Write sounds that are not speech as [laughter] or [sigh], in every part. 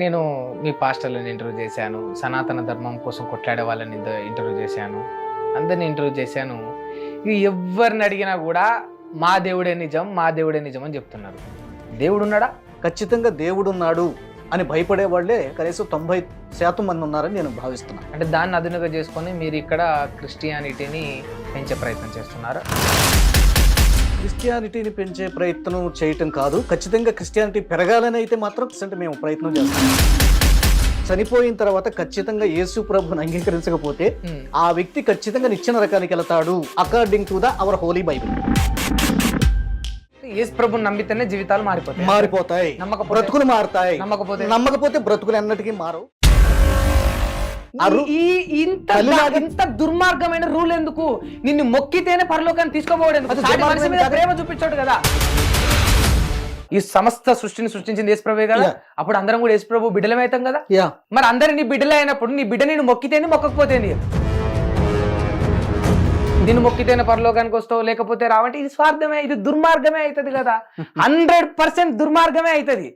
నేను మీ పాస్టర్లను ఇంటర్వ్యూ చేశాను. సనాతన ధర్మం కోసం కొట్లాడే వాళ్ళని ఇంటర్వ్యూ చేశాను. అందరిని ఇంటర్వ్యూ చేశాను. ఎవరిని అడిగినా కూడా మా దేవుడే నిజం మా దేవుడే నిజం అని చెప్తున్నారు. దేవుడు ఉన్నాడా ఖచ్చితంగా దేవుడు ఉన్నాడు అని భయపడే వాళ్ళే కనీసం తొంభై శాతం మంది ఉన్నారని నేను భావిస్తున్నాను అంటే దాన్ని అదునుగా చేసుకొని మీరు ఇక్కడ క్రిస్టియానిటీని పెంచే ప్రయత్నం చేస్తున్నారు. క్రిస్టియానిటీని పెంచే ప్రయత్నం చేయటం కాదు. ఖచ్చితంగా క్రిస్టియానిటీ పెరగాలని అయితే మాత్రం అంటే మేము ప్రయత్నం చేస్తాం. చనిపోయిన తర్వాత ఖచ్చితంగా యేసు ప్రభుని అంగీకరించకపోతే ఆ వ్యక్తి ఖచ్చితంగా నిత్య నరకానికి వెళతాడు. According to the our holy Bible Yesu ప్రభుని నమ్మితేనే జీవితాలు మారిపోతాయి. మారిపోతాయి. బ్రతుకులు మారుతాయి. నమ్మకపోతే నమ్మకపోతే బ్రతుకులు ఎన్నటికీ మారవు. ఇంత ఇంత దుర్మార్గమైన రూల్ ఎందుకు? నిన్ను మొక్కితేనే పరలోకాన్ని కాదు. ప్రేమ చూపించాడు కదా. ఈ సమస్త సృష్టిని సృష్టించింది యేసుప్రభే కదా. అప్పుడు అందరం కూడా యేసుప్రభు బిడ్డలమవుతాం కదా? యా. మరి అందరు నీ బిడ్డలే అయినప్పుడు నీ బిడ్డ నేను మొక్కితేనే మొక్కకపోతేంది నిన్ను మొక్కితేనే పరలోకానికి వస్తావు లేకపోతే రావంటే ఇది స్వార్థమే ఇది దుర్మార్గమే అవుతుంది కదా. [laughs] హండ్రెడ్ పర్సెంట్ దుర్మార్గమే అవుతుంది.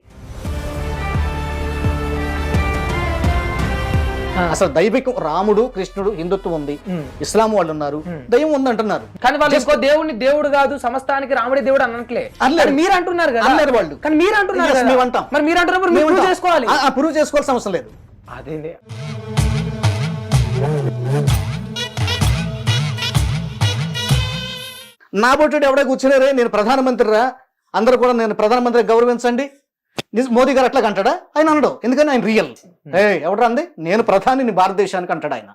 అసలు దైవికం రాముడు కృష్ణుడు హిందుత్వం ఉంది. ఇస్లాం వాళ్ళు ఉన్నారు. దైవం ఉంది అంటున్నారు కానీ వాళ్ళు ఇంకో దేవుడిని దేవుడు కాదు సమస్తానికి రాముడి దేవుడు అనట్లే అనలేరు. కానీ మీరు అంటున్నారు కదా. అన్నారు వాళ్ళు. కానీ మీరు అంటున్నారు. మేము అంటాం. మరి మీరు అంటున్నప్పుడు prove చేసుకోవాలి. ప్రూవ్ చేసుకోవాల్సిన అవసరం లేదు. అదే నా బొట్టుడు ఎవడే కూర్చున్నారే? నేను ప్రధానమంత్రి రా అందరూ కూడా నేను ప్రధానమంత్రి గౌరవించండి. మోదీ గారు అట్లా అంటాడా ఆయన అనడు. ఎందుకని? ఆయన రియల్ ఏ ఎవడు అంది? నేను ప్రధానిని భారతదేశానికి అంటాడు ఆయన.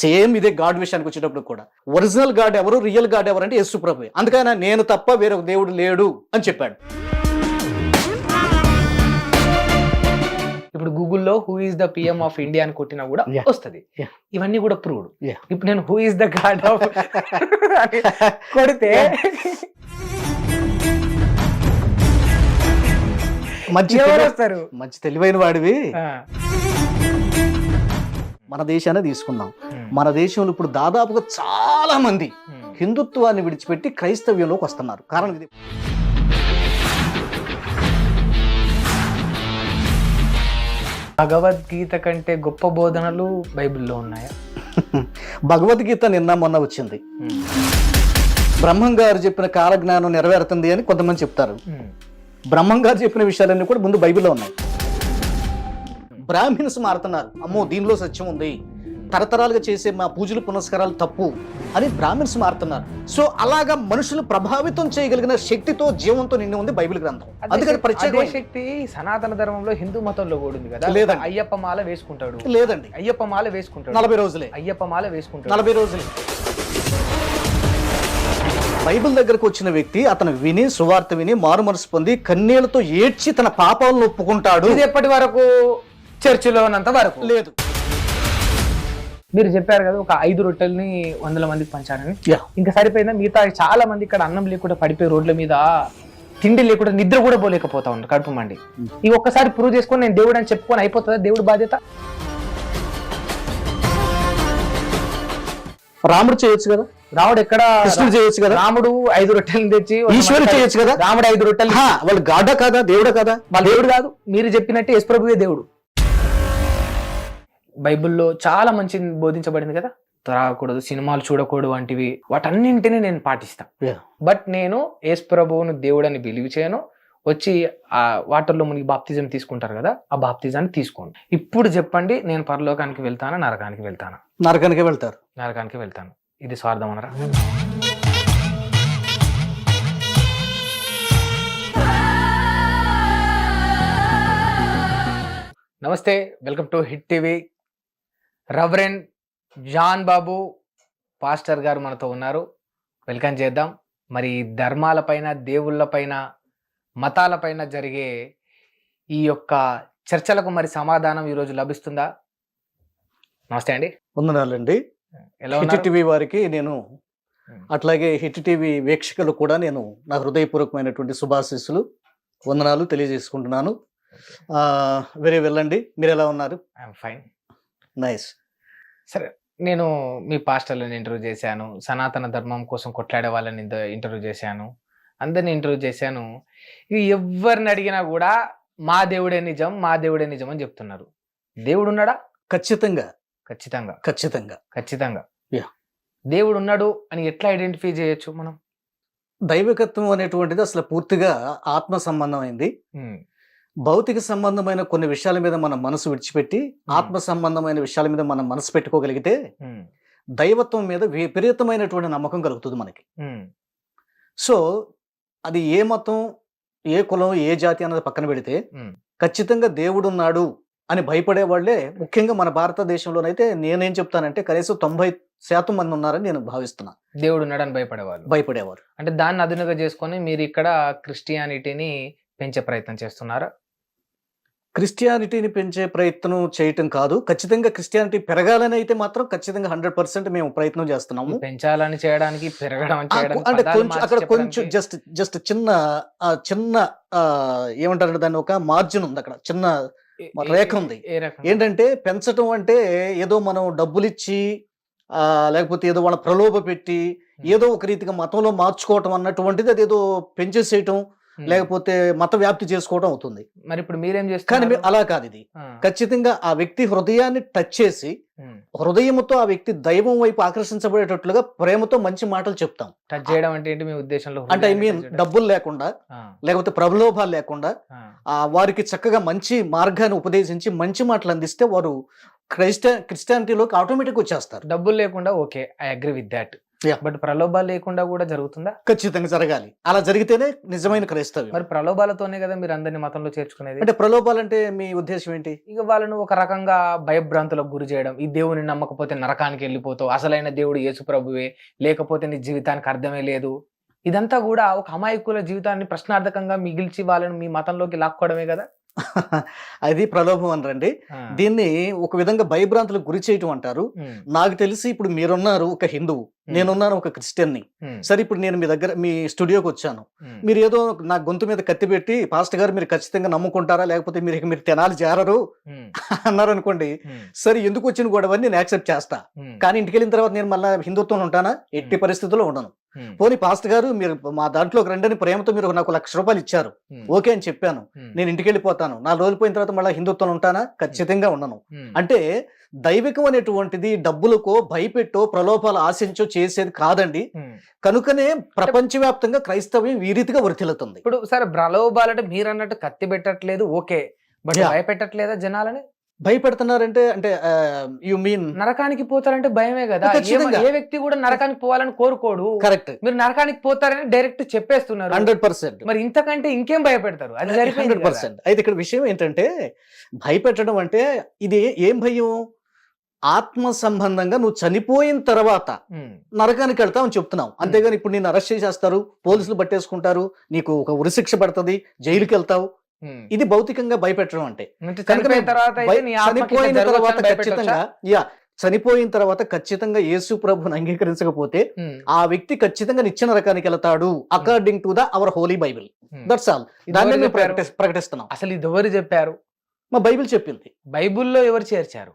సేమ్ ఇదే గాడ్ విషయానికి వచ్చేటప్పుడు కూడా. ఒరిజినల్ గాడ్ ఎవరు రియల్ గాడ్ ఎవరు అంటే యేసు ప్రభు అందుకని నేను తప్ప వేరే ఒక దేవుడు లేడు అని చెప్పాడు. ఇప్పుడు గూగుల్లో who is the PM of India అని కొట్టినా కూడా. వస్తది. ఇవన్నీ కూడా ప్రూవ్డ్. ఇప్పుడు నేను who is the god of కొడితే మంచి ఎవరు మంచి తెలివైన వాడివి. మన దేశాన్ని తీసుకుందాం. మన దేశంలో ఇప్పుడు దాదాపుగా చాలా మంది. హిందుత్వాన్ని విడిచిపెట్టి క్రైస్తవ్యంలోకి వస్తున్నారు. కారణం ఇది. భగవద్గీత కంటే గొప్ప బోధనలు బైబిల్లో ఉన్నాయా? [laughs] భగవద్గీత నిన్న మొన్న వచ్చింది. బ్రహ్మం గారు చెప్పిన కాలజ్ఞానం నెరవేరుతుంది అని కొంతమంది చెప్తారు. బ్రహ్మం గారు చెప్పిన విషయాలన్నీ కూడా ముందు బైబిల్లో ఉన్నాయి. బ్రాహ్మిన్స్ మారుతున్నారు. అమ్మో దీనిలో సత్యం ఉంది. తరతరాలుగా చేసే మా పూజలు పునస్కారాలు తప్పు అని బ్రాహ్మిన్స్ మారుతున్నారు. సో అలాగా మనుషులు ప్రభావితం చేయగలిగిన శక్తితో జీవంతో నిండి ఉంది బైబిల్ గ్రంథం. అదే అందుకని ప్రత్యేక శక్తి సనాతన ధర్మంలో హిందూ మతంలో కూడా ఉంది కదా. లేదండి. అయ్యప్ప మాల వేసుకుంటాడు. లేదండి. అయ్యప్ప మాల వేసుకుంటాడు. నలభై రోజులే. అయ్యప్ప మాల వేసుకుంటాడు. నలభై రోజులే. బైబిల్ దగ్గరకు వచ్చిన వ్యక్తి అతను విని సువార్త విని మారు మనసు పొంది కన్నీళ్ళతో ఏడ్చి తన పాపాలను ఒప్పుకుంటాడు. ఇది ఎప్పటి వరకు? చర్చిలో ఉన్నంత వరకు. లేదు. మీరు చెప్పారు కదా ఒక ఐదు రొట్టెల్ని వందల మందికి పంచారని. ఇంకా సరిపోయిందా? మిగతా చాలా మంది ఇక్కడ అన్నం లేకుండా పడిపోయి రోడ్ల మీద తిండి లేకుండా నిద్ర కూడా పోలేకపోతా ఉన్నారు కడుపు మండి. ఈ ఒక్కసారి ప్రూవ్ చేసుకొని నేను దేవుడు అని చెప్పుకొని అయిపోతుందా దేవుడు బాధ్యత? రాముడు చేయొచ్చు కదా? రాముడు ఎక్కడ కృష్ణుడు చేయొచ్చు కదా? రాముడు ఐదు రొట్టెలు తెచ్చి ఈశ్వరుడు చేయొచ్చు కదా? రాముడు ఐదు రొట్టెలు వాళ్ళు గాడా కాదా? దేవుడా కాదా? వాళ్ళ దేవుడు కాదు. మీరు చెప్పినట్టే యశ్ ప్రభువే దేవుడు. బైబిల్లో చాలా మంచి బోధించబడింది కదా? త్రాగకూడదు సినిమాలు చూడకూడదు వంటివి. వాటన్నింటినీ నేను పాటిస్తాను. బట్ నేను యేసు ప్రభువును దేవుడని బిలీవ్ చేయను. వచ్చి ఆ వాటర్లో మునిగి బాప్తిజం తీసుకుంటారు కదా? ఆ బాప్తిజాన్ని తీసుకోండి. ఇప్పుడు చెప్పండి నేను పరలోకానికి వెళ్తానా నరకానికి వెళ్తానా? నరకానికి వెళ్తారు. నరకానికి వెళ్తాను. ఇది స్వార్థం అనరా నమస్తే welcome to hit TV. Reverend John Babu pastor గారు మనతో ఉన్నారు. వెల్కమ్ చేద్దాం. మరి ధర్మాలపైన దేవుళ్ళపైన మతాలపైన జరిగే ఈ యొక్క చర్చలకు మరి సమాధానం ఈరోజు లభిస్తుందా? నమస్తే అండి. వందనాలండి. ఎలా హిట్ టీవీ వారికి నేను అట్లాగే హిట్ టీవీ వీక్షకులు కూడా నేను నా హృదయపూర్వకమైనటువంటి శుభాశీస్సులు వందనాలు తెలియజేసుకుంటున్నాను. వెరీ వెళ్ళండి. మీరు ఎలా ఉన్నారు? I'm fine. నైస్. సరే నేను మీ పాస్టర్లను ఇంటర్వ్యూ చేశాను. సనాతన ధర్మం కోసం కొట్లాడే వాళ్ళని ఇంటర్వ్యూ చేశాను. అందరిని ఇంటర్వ్యూ చేశాను. ఇక ఎవరిని అడిగినా కూడా మా దేవుడే నిజం మా దేవుడే నిజం అని చెప్తున్నారు. దేవుడు ఉన్నాడా ఖచ్చితంగా. ఖచ్చితంగా. ఖచ్చితంగా. ఖచ్చితంగా. Yeah. దేవుడు ఉన్నాడు అని ఎట్లా ఐడెంటిఫై చేయొచ్చు మనం? దైవికత్వం అనేటువంటిది అసలు పూర్తిగా ఆత్మ సంబంధమైంది. భౌతిక సంబంధమైన కొన్ని విషయాల మీద మనం మనసు విడిచిపెట్టి ఆత్మ సంబంధమైన విషయాల మీద మనం మనసు పెట్టుకోగలిగితే దైవత్వం మీద విపరీతమైనటువంటి నమ్మకం కలుగుతుంది మనకి. సో అది ఏ మతం ఏ కులం ఏ జాతి అన్నది పక్కన పెడితే. ఖచ్చితంగా దేవుడు ఉన్నాడు అని భయపడే వాళ్ళే ముఖ్యంగా మన భారతదేశంలోనైతే నేనేం చెప్తానంటే కనీసం తొంభై శాతం మంది ఉన్నారని నేను భావిస్తున్నా. దేవుడు ఉన్నాడని భయపడేవాళ్ళు. భయపడేవారు. అంటే దాన్ని అదునుగా చేసుకొని మీరు ఇక్కడ క్రిస్టియానిటీని పెంచే ప్రయత్నం చేస్తున్నారా? క్రిస్టియానిటీని పెంచే ప్రయత్నం చేయటం కాదు. ఖచ్చితంగా క్రిస్టియానిటీ పెరగాలని అయితే మాత్రం ఖచ్చితంగా హండ్రెడ్ పర్సెంట్ మేము ప్రయత్నం చేస్తున్నాము. పెంచాలని చేయడానికి పెరగడం అంటే కొంచెం అక్కడ కొంచెం జస్ట్ జస్ట్ చిన్న చిన్న ఏమంటారు దాన్ని ఒక మార్జిన్ ఉంది అక్కడ. చిన్న రేఖ ఉంది. ఏంటంటే పెంచడం అంటే ఏదో మనం డబ్బులు ఇచ్చి ఆ, లేకపోతే ఏదో వాళ్ళ ప్రలోభ పెట్టి ఏదో ఒక రీతిగా మతంలో మార్చుకోవటం అన్నటువంటిది అది ఏదో పెంచేసేయటం. లేకపోతే మత వ్యాప్తి చేసుకోవడం అవుతుంది మరి ఇప్పుడు మీరేం కానీ చేస్తున్నారు మీ- అలా కాదు ఇది ఖచ్చితంగా ఆ వ్యక్తి హృదయాన్ని టచ్ చేసి. హృదయంతో ఆ వ్యక్తి దైవం వైపు ఆకర్షించబడేటట్లుగా ప్రేమతో మంచి మాటలు చెప్తాం. టచ్ చేయడం అంటే ఏంటి? మీ ఉద్దేశంలో అంటే ఐ మీన్? డబ్బులు లేకుండా లేకపోతే ప్రలోభాలు లేకుండా ఆ, వారికి చక్కగా మంచి మార్గాన్ని ఉపదేశించి మంచి మాటలు అందిస్తే వారు క్రైస్ట క్రిస్టియానిటీలోకి ఆటోమేటిక్ వచ్చేస్తారు. డబ్బులు లేకుండా okay I agree with that. But ప్రలోభాలు లేకుండా కూడా జరుగుతుందా? ఖచ్చితంగా జరగాలి. అలా జరిగితేనే నిజమైన క్రైస్తవ్యం. మరి ప్రలోభాలతోనే కదా మీరు అందరిని మతంలో చేర్చుకునేది? అంటే ప్రలోభాలు అంటే మీ ఉద్దేశం ఏంటి? ఇక వాళ్ళను ఒక రకంగా భయభ్రాంతులకు గురి చేయడం. ఈ దేవుని నమ్మకపోతే నరకానికి వెళ్ళిపోతావు. అసలైన దేవుడు యేసు ప్రభువే లేకపోతే నీ జీవితానికి అర్థమే లేదు. ఇదంతా కూడా ఒక అమాయకుల జీవితాన్ని ప్రశ్నార్థకంగా మిగిల్చి వాళ్ళని మీ మతంలోకి లాక్కోవడమే కదా? అది ప్రలోభం అనరండి. దీన్ని ఒక విధంగా భయభ్రాంతులకు గురి చేయటం అంటారు. నాకు తెలిసి ఇప్పుడు మీరున్నారు ఒక హిందువు నేనున్నాను ఒక క్రిస్టియన్ని. ఉమ్, సరే ఇప్పుడు నేను మీ దగ్గర మీ స్టూడియోకి వచ్చాను. మీరు ఏదో నా గొంతు మీద కత్తి పెట్టి పాస్టర్ గారు మీరు ఖచ్చితంగా నమ్ముకుంటారా? లేకపోతే మీరు మీరు తెనాలి చేరరు [laughs] అన్నారు అనుకోండి సరే ఎందుకు వచ్చిన గొడవ నేను యాక్సెప్ట్ చేస్తా. కానీ ఇంటికి వెళ్ళిన తర్వాత నేను మళ్ళీ హిందుత్వం ఉంటానా? ఎట్టి. పరిస్థితుల్లో ఉండను. పోనీ పాస్టర్ గారు మీరు మా దాంట్లోకి రండని ప్రేమతో మీరు నాకు లక్ష రూపాయలు ఇచ్చారు. ఓకే అని చెప్పాను. నేను ఇంటికి వెళ్ళిపోతాను నాలుగు రోజులు పోయిన తర్వాత మళ్ళీ హిందుత్వం ఉంటానా? ఖచ్చితంగా ఉండను. అంటే దైవికం అనేటువంటిది డబ్బులకో భయపెట్టో ప్రలోభాలు ఆశించో చేసేది కాదండి. కనుకనే ప్రపంచవ్యాప్తంగా క్రైస్తవ్యం ఈ రీతిగా వర్తిల్లుతుంది ఇప్పుడు సరే ప్రలోభాలంటే మీరు అన్నట్టు కత్తి పెట్టట్లేదు ఓకే. బట్. భయపెట్టట్లేదా జనాలని? భయపెడుతున్నారంటే అంటే యు మీన్ నరకానికి పోతారంటే భయమే కదా. ఏ- వ్యక్తి కూడా నరకానికి పోవాలని కోరుకోడు. కరెక్ట్ మీరు నరకానికి పోతారని డైరెక్ట్ చెప్పేస్తున్నారు. Hundred percent. మరి ఇంతకంటే ఇంకేం భయపెడతారు? అది హండ్రెడ్. పర్సెంట్. అయితే ఇక్కడ విషయం ఏంటంటే భయపెట్టడం అంటే ఇది ఏం భయం? ఆత్మ సంబంధంగా నువ్వు చనిపోయిన తర్వాత నరకానికి వెళ్తామని చెప్తున్నావు. అంతేగాని ఇప్పుడు నేను అరెస్ట్ చేసేస్తారు పోలీసులు పట్టేసుకుంటారు నీకు ఒక ఉరిశిక్ష పడుతుంది జైలుకి వెళ్తావు. ఇది భౌతికంగా భయపెట్టడం అంటే. చనిపోయిన తర్వాత? ఖచ్చితంగా యా చనిపోయిన తర్వాత ఖచ్చితంగా యేసు ప్రభుని అంగీకరించకపోతే ఆ వ్యక్తి ఖచ్చితంగా నిత్య నరకానికి వెళ్తాడు according to the our holy Bible. That's all దాన్ని ప్రకటిస్తున్నాం. అసలు ఇది ఎవరు చెప్పారు? మా బైబిల్ చెప్పింది. బైబిల్లో ఎవరు చేర్చారు?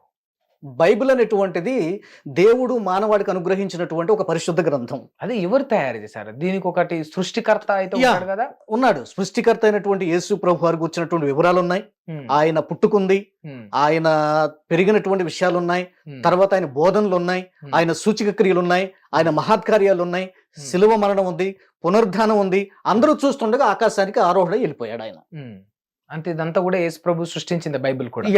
బైబిల్ అనేటువంటిది దేవుడు మానవాడికి అనుగ్రహించినటువంటి ఒక పరిశుద్ధ గ్రంథం. అది ఎవరు తయారు చేశారు? దీనికి ఒకటి సృష్టికర్త అయితే. ఉంటాడు కదా? ఉన్నాడు. సృష్టికర్త అయినటువంటి యేసు ప్రభు వారికి వచ్చినటువంటి వివరాలు ఉన్నాయి ఆయన పుట్టుకుంది. ఆయన పెరిగినటువంటి విషయాలు ఉన్నాయి తర్వాత ఆయన బోధనలు ఉన్నాయి ఆయన సూచిక క్రియలు ఉన్నాయి ఆయన మహత్కార్యాలు ఉన్నాయి శిలువ మరణం ఉంది. పునరుద్ధానం ఉంది. అందరూ చూస్తుండగా ఆకాశానికి ఆరోహణ వెళ్ళిపోయాడు ఆయన. అంతే ఇదంతా కూడా యేసు ప్రభు సృష్టించింది బైబిల్ కూడా.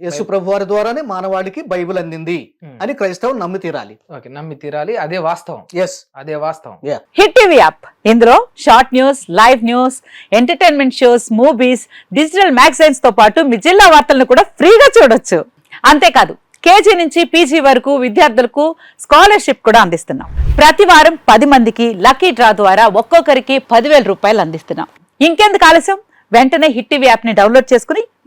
యేసు ప్రభు వారి ద్వారానే మానవాళికి బైబిల్ అందింది ఉమ్. అని క్రైస్తవులు నమ్మి తీరాలి. ఓకే నమ్మి తీరాలి. అదే వాస్తవం. ఎస్ అదే వాస్తవం. Hit TV app. ఇందులో short news live news entertainment shows movies digital మ్యాగజైన్స్తో పాటు మీ జిల్లా వార్తలను కూడా ఫ్రీగా చూడొచ్చు. అంతేకాదు కేజీ నుంచి పీజీ వరకు విద్యార్థులకు స్కాలర్షిప్ కూడా అందిస్తున్నాం. ప్రతి వారం పది మందికి లక్కీ డ్రా ద్వారా ఒక్కొక్కరికి పదివేల రూపాయలు అందిస్తున్నాం. ఇంకెందుకు ఆలస్యం? వెంటనే హిట్ టీవీ యాప్ని డౌన్లోడ్ చేసుకుని